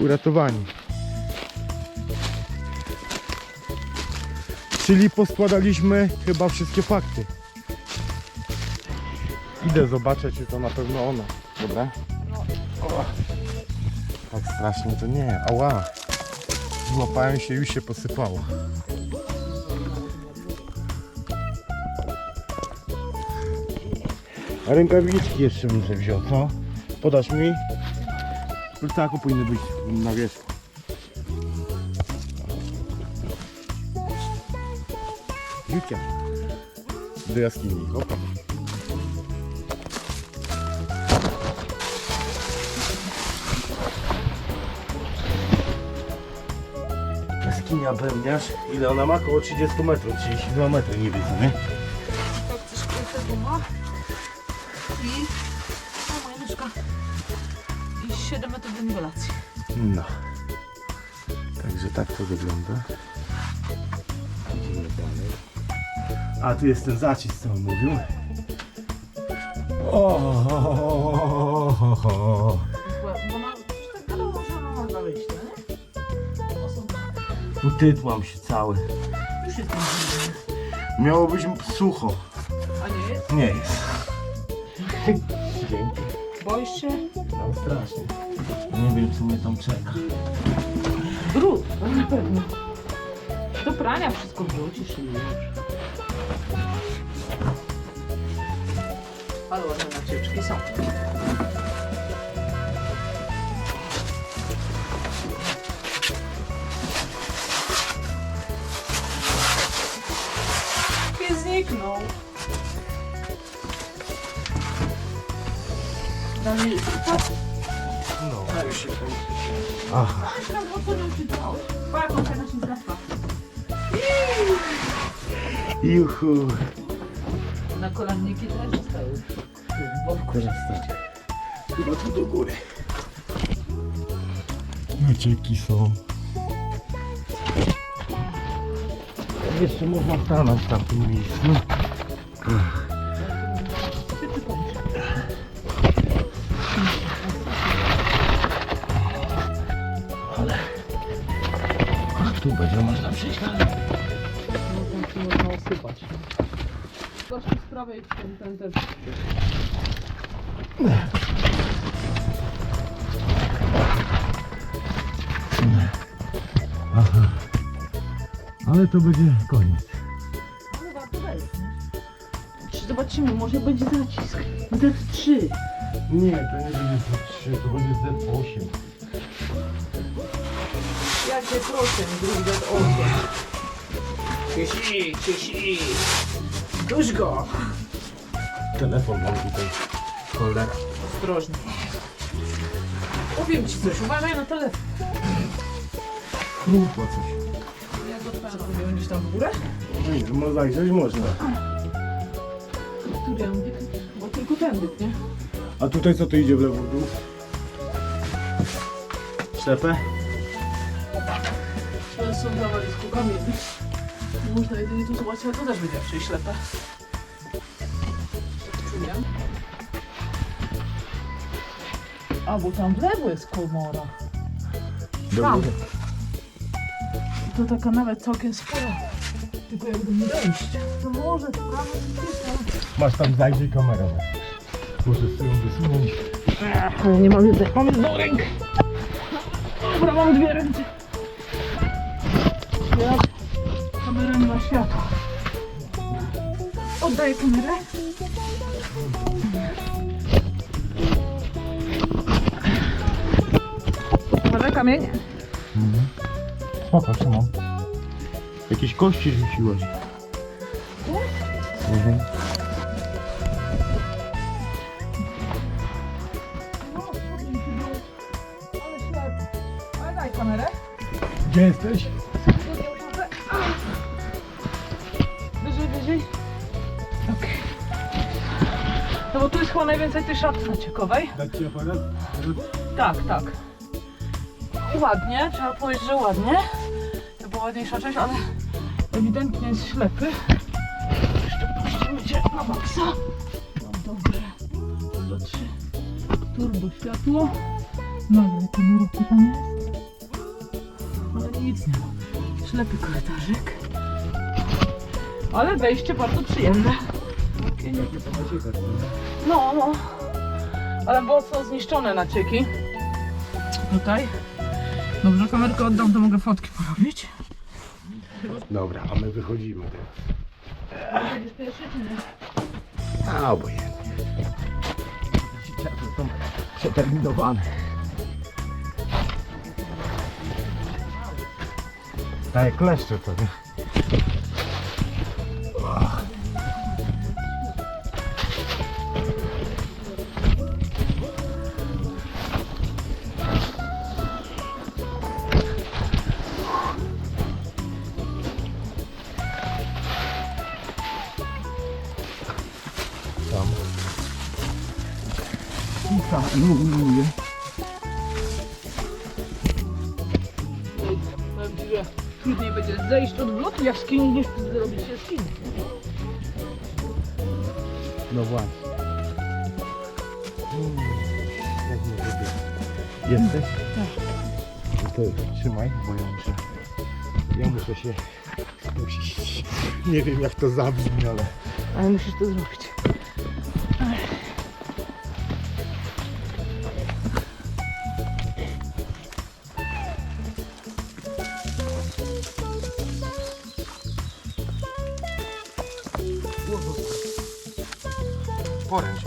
uratowani. Czyli poskładaliśmy chyba wszystkie fakty. Idę zobaczyć, czy to na pewno ona. Dobra? Tak strasznie to nie. Ała. Złapałem się, już się posypało. A rękawiczki jeszcze muszę wziąć, co? Podasz mi? W plecaku powinny być na wierzchu. Dziucia. Do jaskini. Opa. Jaskinia Bębniarz. Ile ona ma? Około 30 metrów. 32 metry nie widzę, nie? 7 metrów do niwelacji. No. Także tak to wygląda. Idziemy dalej. A tu jest ten zacisk, co on mówił. O, ho, ho, ho. Bo ona... Przecież tak wiadomo, że ona ma dwa wyjścia, nie? Są... Utytłam się cały. Już jest tam Miało być sucho. A nie jest? Nie jest. Dzięki. Boisz się? No strasznie. Nie wiem, co mnie tam czeka. Brud, no na pewno. Do prania wszystko wrzucisz i już. Ale ładne nacieczki są. Daniel, patrz, No, już się Aha. otworzył to. Juhu. Na kolanniki też zostały. Teraz tak. Chyba tu do góry. Nacieki są. Jeszcze można stanąć tam w tym miejscu. Ale tu będzie można przejść dalej. No tam się można osypać. Gościu z prawej ten, ten też. Aha. Ale to będzie koniec. Ale warto nie? Czy zobaczymy, może będzie zacisk. Z3. Nie, to nie będzie Z3, to będzie Z8. Drugi Z8. Ciesi, ciesi. Duż go. Telefon mam tutaj. Cholera. Ostrożnie. Powiem ci coś, uważaj na telefon. Chrupło coś. Co powiem gdzieś tam w górę? No nie, no zajrzeć można. Którędy? Bo tylko tędy, nie? A tutaj co to idzie w lewo w dół? To są dla walizku kamieni. Można jedynie tu zobaczyć, ale to też będzie raczej ślepe. Czuję. A, bo tam w lewo jest komora. Tam. To taka nawet całkiem spora. Tylko jakby nie dojść. To może to prawo Masz tam zajrzyj kamerę. Muszę z tyłu wysunąć. Nie mam jednej. Mam jedną rękę. Dobra, mam dwie ręce. Oddaję kamerę. Może kamień? Spoko, trzymam. Jakieś kości rzuciłeś. Mhm. Gdzie jesteś? No bo tu jest chyba najwięcej tej szafy naciekowej. Dać ci aparat? Tak, tak. Ładnie, trzeba powiedzieć, że ładnie. To była ładniejsza część, ale ewidentnie jest ślepy. Jeszcze puścimy cię na maksa. No dobrze. Do trzy. Turbo światło. No ale kamerka tam jest. ślepy korytarzyk. Ale wejście bardzo przyjemne. No, no. Ale mocno zniszczone nacieki. Tutaj. Dobrze, kamerkę oddam, to mogę fotki porobić. Dobra, a my wychodzimy. Będziesz pierwszy czy nie? A, obojętnie. Dzieciaki są przeterminowane. Tak jak kleszcze to, nie? Tam. I tam iluminuje. Powiem ci, że trudniej będzie zejść od bloku jaskini niż zrobić jaskini. No właśnie. Mm, Jak nie lubię. Jesteś? Tak. To trzymaj, bo ja muszę, ja muszę się spuścić. Nie wiem jak to zabrzmi, ale Ale musisz to zrobić. Poręcz.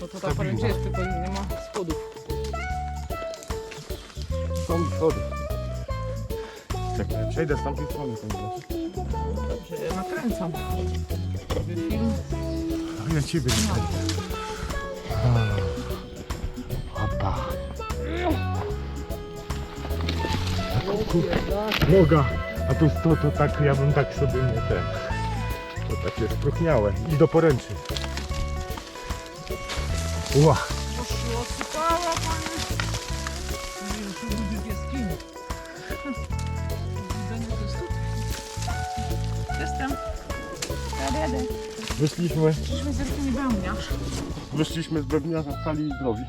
Bo to ta poręcz jest, tylko nie ma schodów. Są schody. Czekaj, przejdę z tamtej strony. to Dobrze, ja nakręcam. Robię film. Ja ciebie nie przejdę. Opa. Noga. A tu to, to tak, ja bym tak sobie nie ten. To takie spróchniałe. I do poręczy. Ła. Już się osypała, panie. Ludzie. Widzenie tu. Jestem. Wyszliśmy, Przyszliśmy z jaskini wełniarz. wyszliśmy z Bebniarza cali i zdrowi.